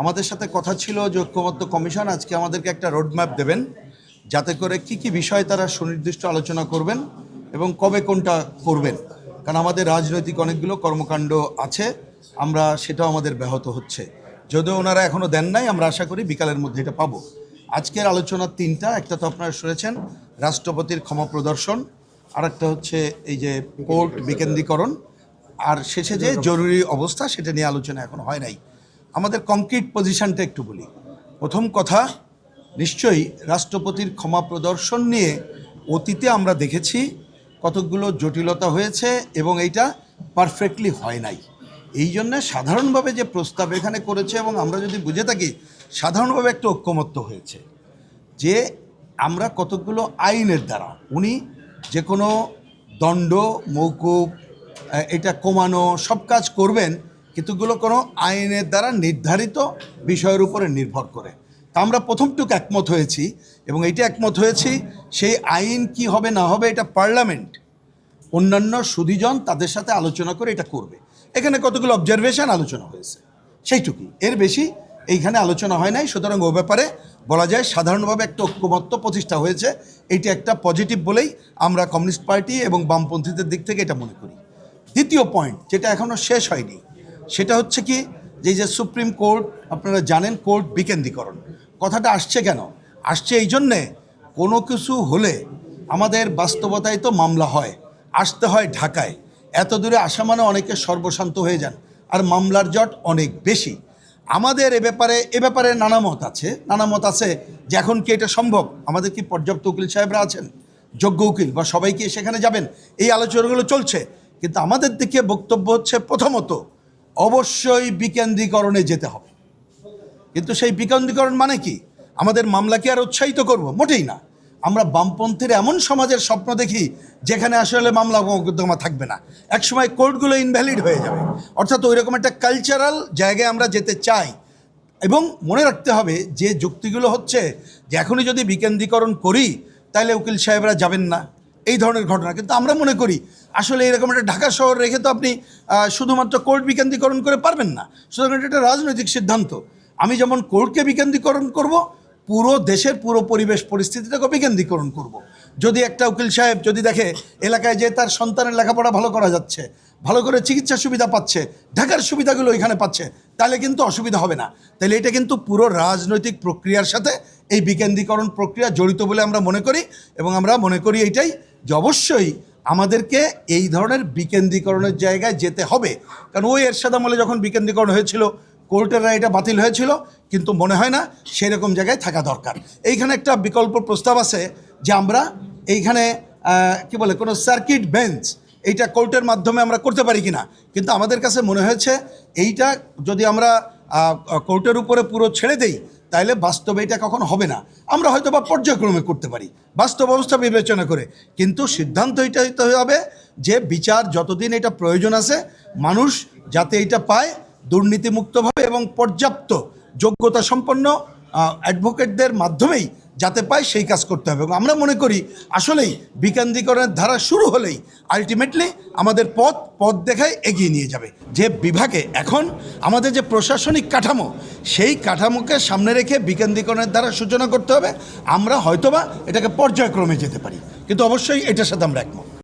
আমাদের সাথে কথা ছিল যে ঐক্যমত্য কমিশন। আজকে আমাদেরকে একটা রোডম্যাপ দেবেন, যাতে করে কি কি বিষয় তারা সুনির্দিষ্ট আলোচনা করবেন এবং কবে কোনটা করবেন। কারণ আমাদের রাজনৈতিক অনেকগুলো কর্মকাণ্ড আছে, আমরা সেটাও আমাদের ব্যাহত হচ্ছে। যদিও ওনারা এখনও দেন নাই, আমরা আশা করি বিকালের মধ্যে এটা পাবো। আজকের আলোচনার তিনটা, একটা তো আপনারা শুনেছেন, রাষ্ট্রপতির ক্ষমা প্রদর্শন আর একটা হচ্ছে এই যে কোর্ট বিকেন্দ্রীকরণ, আর শেষে যে জরুরি অবস্থা, সেটা নিয়ে আলোচনা এখন হয় নাই। আমাদের কংক্রিট পজিশনটা একটু বলি। প্রথম কথা, নিশ্চয়ই রাষ্ট্রপতির ক্ষমা প্রদর্শন নিয়ে অতীতে আমরা দেখেছি কতকগুলো জটিলতা হয়েছে এবং এইটা পারফেক্টলি হয় নাই। এই জন্য সাধারণভাবে যে প্রস্তাব এখানে করেছে এবং আমরা যদি বুঝে থাকি, সাধারণভাবে একটা ঐক্যমত্য হয়েছে। যে আমরা কতকগুলো আইনের দ্বারা, উনি যে কোনো দণ্ড মৌকুব এটা কমানো, সব কাজ করবেন কিন্তুগুলো কোনো আইনের দ্বারা নির্ধারিত বিষয়ের উপরে নির্ভর করে। তা আমরা প্রথমটুক একমত হয়েছি এবং এইটা একমত হয়েছি, সেই আইন কি হবে না হবে এটা পার্লামেন্ট, অন্যান্য সুধীজন তাদের সাথে আলোচনা করে এটা করবে। এখানে কতগুলো অবজারভেশন আলোচনা হয়েছে, সেইটুকুই। এর বেশি এইখানে আলোচনা হয় নাই, সুতরাং ও ব্যাপারে বলা যায় সাধারণভাবে একটা ঐক্যমত্য প্রতিষ্ঠা হয়েছে। এইটি একটা পজিটিভ বলেই আমরা কমিউনিস্ট পার্টি এবং বামপন্থীদের দিক থেকে এটা মনে করি। দ্বিতীয় পয়েন্ট যেটা এখনও শেষ হয়নি সেটা হচ্ছে কি, যে যে সুপ্রিম কোর্ট, আপনারা জানেন কোর্ট বিকেন্দ্রীকরণ। কথাটা আসছে কেন? আসছে এই জন্যে কোনো কিছু হলে আমাদের বাস্তবতায় তো মামলা হয়, আসতে হয় ঢাকায়। এত দূরে আসা মানে অনেকে সর্বশান্ত হয়ে যান, আর মামলার জট অনেক বেশি। আমাদের এ ব্যাপারে এ ব্যাপারে নানা মত আছে, নানা মত আছে যে এখন কি এটা সম্ভব? আমাদের কি পর্যাপ্ত উকিল সাহেবরা আছেন? যোগ্য উকিল বা সবাই কি সেখানে যাবেন? এই আলোচনাগুলো চলছে। কিন্তু আমাদের দিকে বক্তব্য হচ্ছে প্রথমত অবশ্যই বিকেন্দ্রীকরণে যেতে হবে। কিন্তু সেই বিকেন্দ্রীকরণ মানে কি? আমাদের মামলাকে আর উৎসাহিত করব, মোটেই না। আমরা বামপন্থীর এমন সমাজের স্বপ্ন দেখি, যেখানে আসলে মামলা মোকদ্দমা থাকবে না। একসময় কোর্টগুলো ইনভ্যালিড হয়ে যাবে। অর্থাৎ ওই রকম একটা কালচারাল জায়গায় আমরা যেতে চাই। এবং মনে রাখতে হবে, যে যুক্তিগুলো হচ্ছে যে এখনই যদি বিকেন্দ্রীকরণ করি, তাহলে উকিল সাহেবরা যাবেন না। এই ধরনের ঘটনা। কিন্তু আমরা মনে করি, আসলে এরকম একটা ঢাকা শহর রেখে তো আপনি শুধুমাত্র কোর্ট বিকেন্দ্রীকরণ করে পারবেন না। সুতরাং এটা একটা রাজনৈতিক সিদ্ধান্ত। আমি যেমন কোর্টকে বিকেন্দ্রীকরণ করব, পুরো দেশের পুরো পরিবেশ পরিস্থিতিটাকে বিকেন্দ্রীকরণ করব। যদি একটা উকিল সাহেব যদি দেখে, এলাকায় যে তার সন্তানের লেখাপড়া ভালো করা যাচ্ছে, ভালো করে চিকিৎসা সুবিধা পাচ্ছে, ঢাকার সুবিধাগুলো ওইখানে পাচ্ছে, তাহলে কিন্তু অসুবিধা হবে না। তাহলে এটা কিন্তু পুরো রাজনৈতিক প্রক্রিয়ার সাথে এই বিকেন্দ্রীকরণ প্রক্রিয়া জড়িত বলে আমরা মনে করি এবং আমরা মনে করি এইটাই অবশ্যই আমাদেরকে এই ধরনের বিকেন্দ্রীকরণের জায়গায় যেতে হবে। কারণ ওই এরশাদ আমলে যখন বিকেন্দ্রীকরণ হয়েছিল, কোর্টের রায় বাতিল হয়েছিল, কিন্তু মনে হয় না সেরকম জায়গায় থাকা দরকার। এইখানে একটা বিকল্প প্রস্তাব আছে যে আমরা এইখানে কি বলে, কোনো সার্কিট বেঞ্চ এইটা কোর্টের মাধ্যমে আমরা করতে পারি কিনা। কিন্তু আমাদের কাছে মনে হয়েছে এইটা যদি আমরা কোর্টের উপরে পুরো ছেড়ে দেই তাহলে বাস্তবে এটা কখন হবে না। আমরা হয়তো বা পর্যায়ক্রমে করতে পারি, বাস্তব অবস্থা বিবেচনা করে। কিন্তু সিদ্ধান্ত এটা হইতে হবে যে বিচার যতদিন এটা প্রয়োজন আছে, মানুষ যাতে এটা পায়, দুর্নীতিমুক্তভাবে এবং পর্যাপ্ত যোগ্যতা সম্পন্ন অ্যাডভোকেটদের মাধ্যমেই যাতে পায় সেই কাজ করতে হবে। এবং আমরা মনে করি, আসলেই বিকেন্দ্রীকরণের ধারা শুরু হলেই আলটিমেটলি আমাদের পথ পথ দেখায় এগিয়ে নিয়ে যাবে। যে বিভাগে এখন আমাদের যে প্রশাসনিক কাঠামো, সেই কাঠামোকে সামনে রেখে বিকেন্দ্রীকরণের দ্বারা সূচনা করতে হবে। আমরা হয়তোবা এটাকে পর্যায়ক্রমে যেতে পারি। কিন্তু অবশ্যই এটার সাথে আমরা একমত।